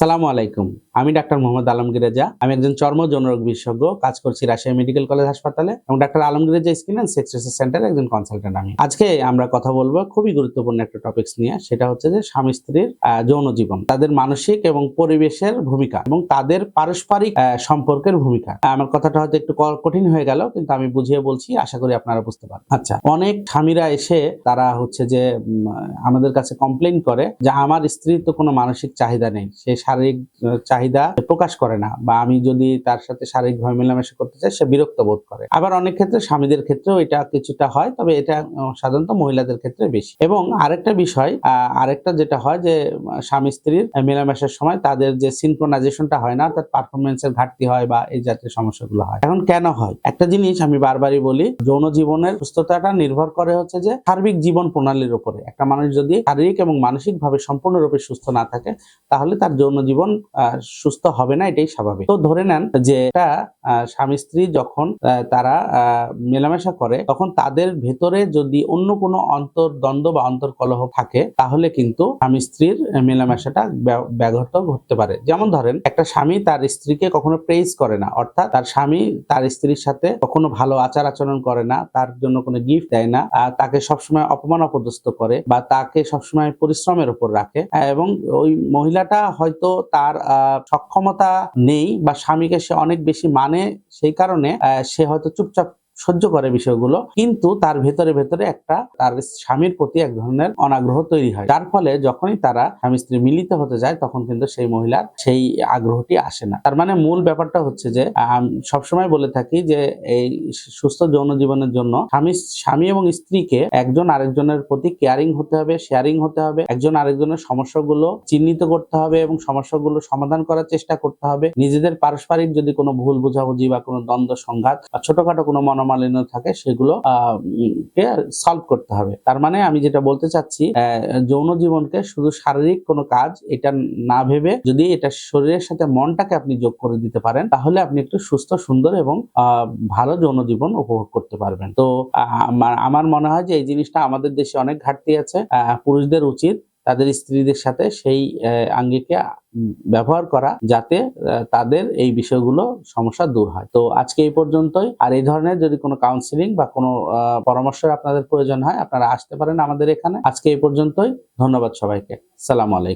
সালামু আলাইকুম। আমি ডাক্তার মোহাম্মদ আলমগীর রেজা। আমি একজন চর্ম যৌনরোগ বিশেষজ্ঞ, কাজ করছি রাজশাহী মেডিকেল কলেজ হাসপাতালে এবং doctor Alamgir Reza skin and sex research একজন কনসালটেন্ট আমি। আজকে আমরা কথা বলব খুবই গুরুত্বপূর্ণ একটা টপিকস নিয়ে, সেটা হচ্ছে যে স্বামী স্ত্রীর যৌন জীবন, তাদের মানসিক এবং পরিবেশের ভূমিকা এবং তাদের পারস্পরিক সম্পর্কের ভূমিকা। আমার কথাটা হয়তো একটু কঠিন হয়ে গেল, কিন্তু আমি বুঝিয়ে বলছি, আশা করি আপনারা বুঝতে পারবেন। আচ্ছা অনেক স্বামীরা এসে তারা হচ্ছে যে আমাদের কাছে কমপ্লেন করে যে, আমার স্ত্রীর তো কোনো মানসিক চাহিদা নেই, সে শারীরিক চাহিদা প্রকাশ করে না বা আমি যদি তার সাথে শারীরিকভাবে মেলামেশা করতে চাই, সে বিরক্ত বোধ করে। আবার অনেক ক্ষেত্রে স্বামীদের ক্ষেত্রেও এটা কিছুটা হয়, তবে এটা সাধারণত মহিলাদের ক্ষেত্রে বেশি। এবং আরেকটা বিষয় আরেকটা যেটা হয় যে স্বামী স্ত্রীর মেলামেশার সময় তাদের যে সিনক্রোনাইজেশনটা হয় না তার পারফরমেন্সের ঘাটতি হয় বা এই জাতীয় সমস্যাগুলো হয়। এখন কেন হয়? একটা জিনিস আমি বারবারই বলি, যৌন জীবনের সুস্থতাটা নির্ভর করে হচ্ছে যে, সার্বিক জীবন প্রণালীর উপরে। একটা মানুষ যদি শারীরিক এবং মানসিক ভাবে সম্পূর্ণরূপে সুস্থ না থাকে, তাহলে তার যৌন জীবন আহ, সুস্থ হবে না এটাই স্বাভাবিক। তো ধরে নেন যে আহ, স্বামী স্ত্রী যখন তারা মেলামেশা করে তখন তাদের ভেতরে যদি অন্য কোনো অন্তর্দ্বন্দ্ব বা অন্তর্কলহ থাকে তাহলে কিন্তু স্বামী স্ত্রীর মেলামেশাটা ব্য- ব্যাঘাত ঘটতে পারে। যেমন ধরেন একটা স্বামী তার স্ত্রীকে কখনো প্রেইজ করে না অর্থাৎ তার স্বামী তার স্ত্রীর সাথে কখনো ভালো আচার আচরণ করে না তার জন্য কোনো গিফট দেয় না তাকে সবসময় অপমান অপদস্থ করে বা তাকে সবসময় পরিশ্রমের উপর রাখে এবং ওই মহিলাটা হয়তো তার আহ, সক্ষমতা নেই বা স্বামীকে সে অনেক বেশি মানে সেই কারণে সে হয়তো চুপচাপ সহ্য করে বিষয়গুলো, কিন্তু তার ভেতরে ভেতরে একটা তার স্বামীর প্রতি এক ধরনের অনাগ্রহ তৈরি হয়। যার ফলে যখনই তারা স্বামী, স্ত্রী মিলিত হতে যায়, তখন কিন্তু সেই মহিলার সেই আগ্রহটি আসে না। তার মানে মূল ব্যাপারটা হচ্ছে যে সবসময় বলে থাকি যে, এই সুস্থ যৌন জীবনের জন্য স্বামী স্বামী এবং স্ত্রীকে একজন আরেকজনের প্রতি কেয়ারিং হতে হবে, শেয়ারিং হতে হবে, একজন আরেকজনের সমস্যাগুলো চিহ্নিত করতে হবে এবং সমস্যাগুলো সমাধান করার চেষ্টা করতে হবে। নিজেদের পারস্পরিক যদি কোনো ভুল বোঝাবুঝি বা কোনো দ্বন্দ্ব, সংঘাত বা ছোটখাটো কোনো মনোমালিন্য থাকে, সেগুলো কে সলভ করতে হবে। তার মানে আমি যেটা বলতে চাচ্ছি যৌন জীবনকে শুধু শারীরিক কোনো কাজ, এটা না ভেবে যদি এটা শরীরের সাথে মনটাকে আপনি যোগ করে দিতে পারেন, তাহলে আপনি একটু সুস্থ, সুন্দর এবং ভালো যৌন জীবন উপভোগ করতে পারবেন। তো আমার মনে হয় যে এই জিনিসটা আমাদের দেশে অনেক ঘাটতি আছে পুরুষদের উচিত তাদের স্ত্রীদের সাথে সেই আঙ্গিকে ব্যবহার করা যাতে তাদের এই বিষয়গুলো সমস্যা দূর হয়। তো আজকে এই পর্যন্তই। আর এই ধরনের যদি কোনো কাউন্সিলিং বা কোনো পরামর্শের আপনাদের প্রয়োজন হয়, আপনারা আসতে পারেন আমাদের এখানে। আজকে এই পর্যন্তই। ধন্যবাদ সবাইকে। সালাম আলাইকুম।